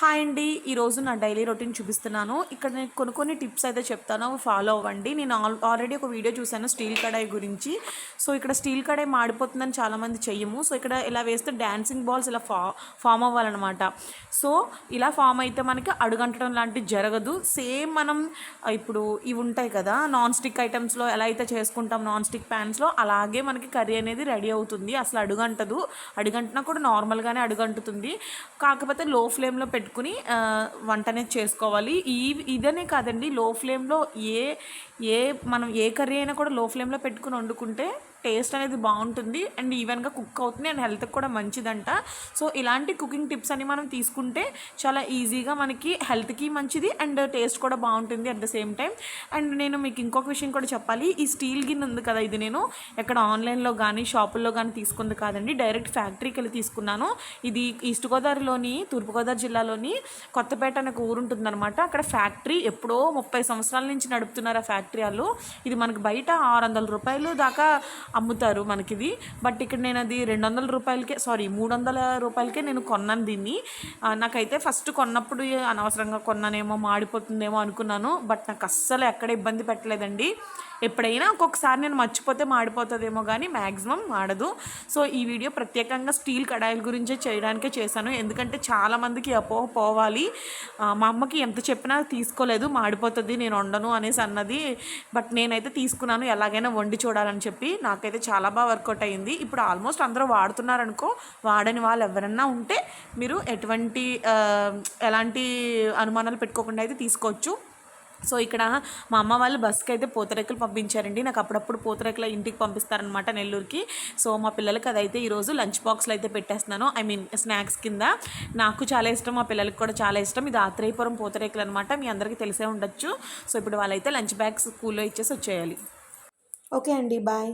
Hi అండి. ఈరోజు నా డైలీ రొటీన్ చూపిస్తున్నాను. ఇక్కడ నేను కొన్ని కొన్ని టిప్స్ అయితే చెప్తాను. అవి ఫాలో అవ్వండి. నేను ఆల్ ఆల్రెడీ ఒక వీడియో చూశాను స్టీల్ కడాయి గురించి. సో ఇక్కడ స్టీల్ కడాయి మాడిపోతుందని చాలామంది చెయ్యము. సో ఇక్కడ ఇలా వేస్తే డ్యాన్సింగ్ బాల్స్ ఇలా ఫా ఫామ్ అవ్వాలన్నమాట. సో ఇలా ఫామ్ అయితే మనకి అడుగంటడం లాంటివి జరగదు. సేమ్ మనం ఇప్పుడు ఇవి ఉంటాయి కదా నాన్ స్టిక్ ఐటమ్స్లో ఎలా అయితే చేసుకుంటాం నాన్ స్టిక్ ప్యాన్స్లో అలాగే మనకి కర్రీ అనేది రెడీ అవుతుంది. అసలు అడుగంటదు. అడుగంటినా కూడా నార్మల్గానే అడుగంటుతుంది. కాకపోతే లో ఫ్లేమ్లో పెట్టు పెట్టుకుని వంట అనేది చేసుకోవాలి. ఈ ఇదనే కాదండి లో ఫ్లేమ్లో ఏ ఏ మనం ఏ కర్రీ అయినా కూడా లో ఫ్లేమ్లో పెట్టుకుని వండుకుంటే టేస్ట్ అనేది బాగుంటుంది అండ్ ఈవెన్గా కుక్ అవుతుంది అండ్ హెల్త్కి కూడా మంచిదంట. సో ఇలాంటి కుకింగ్ టిప్స్ అని మనం తీసుకుంటే చాలా ఈజీగా మనకి హెల్త్కి మంచిది అండ్ టేస్ట్ కూడా బాగుంటుంది at the same time and నేను మీకు ఇంకొక విషయం కూడా చెప్పాలి. ఈ స్టీల్ గిన్నె ఉంది కదా ఇది నేను ఎక్కడ ఆన్లైన్లో కానీ షాపుల్లో కానీ తీసుకుంది కాదండి. డైరెక్ట్ ఫ్యాక్టరీకి వెళ్ళి తీసుకున్నాను. ఇది ఈస్ట్ గోదావరిలోని తూర్పుగోదావరి జిల్లాలోని కొత్తపేట అనే ఊరుంటుందన్నమాట అక్కడ ఫ్యాక్టరీ ఎప్పుడో ముప్పై సంవత్సరాల నుంచి నడుపుతున్నారు ఆ ఫ్యాక్టరీ వాళ్ళు. ఇది మనకి బయట ఆరు వందల రూపాయలు దాకా అమ్ముతారు మనకి ఇది బట్ ఇక్కడ నేను అది రెండు వందల రూపాయలకే సారీ మూడు వందల రూపాయలకే నేను కొన్నాను దీన్ని. నాకైతే ఫస్ట్ కొన్నప్పుడు అనవసరంగా కొన్నానేమో మాడిపోతుందేమో అనుకున్నాను. బట్ నాకు అస్సలు ఎక్కడ ఇబ్బంది పెట్టలేదండి. ఎప్పుడైనా ఒక్కొక్కసారి నేను మర్చిపోతే మాడిపోతుందేమో కానీ మ్యాక్సిమం మాడదు. సో ఈ వీడియో ప్రత్యేకంగా స్టీల్ కడాయిల గురించే చేయడానికే చేశాను. ఎందుకంటే చాలామందికి అపోహ పోవాలి. మా అమ్మకి ఎంత చెప్పినా తీసుకోలేదు మాడిపోతుంది నేను వండను అనేసి అన్నది. బట్ నేనైతే తీసుకున్నాను ఎలాగైనా వండి చూడాలని చెప్పి. నాకైతే చాలా బాగా వర్కౌట్ అయ్యింది. ఇప్పుడు ఆల్మోస్ట్ అందరూ వాడుతున్నారనుకో వాడని వాళ్ళు ఎవరన్నా ఉంటే మీరు ఎటువంటి ఎలాంటి అనుమానాలు పెట్టుకోకుండా అయితే తీసుకోవచ్చు. సో ఇక్కడ మా అమ్మ వాళ్ళు బస్కి అయితే పూతరేకులు పంపించారండి. నాకు అప్పుడప్పుడు పూతరేకులు ఇంటికి పంపిస్తారనమాట నెల్లూరుకి. సో మా పిల్లలకి అదైతే ఈరోజు లంచ్ బాక్స్లో అయితే పెట్టేస్తున్నాను. ఐ మీన్ స్నాక్స్ కింద. నాకు చాలా ఇష్టం మా పిల్లలకి కూడా చాలా ఇష్టం. ఇది ఆత్రేయపురం పూతరేకులు అనమాట మీ అందరికీ తెలిసే ఉండొచ్చు. సో ఇప్పుడు వాళ్ళైతే లంచ్ బ్యాగ్స్ స్కూల్లో ఇచ్చేసి వచ్చేయాలి. ఓకే అండి బాయ్.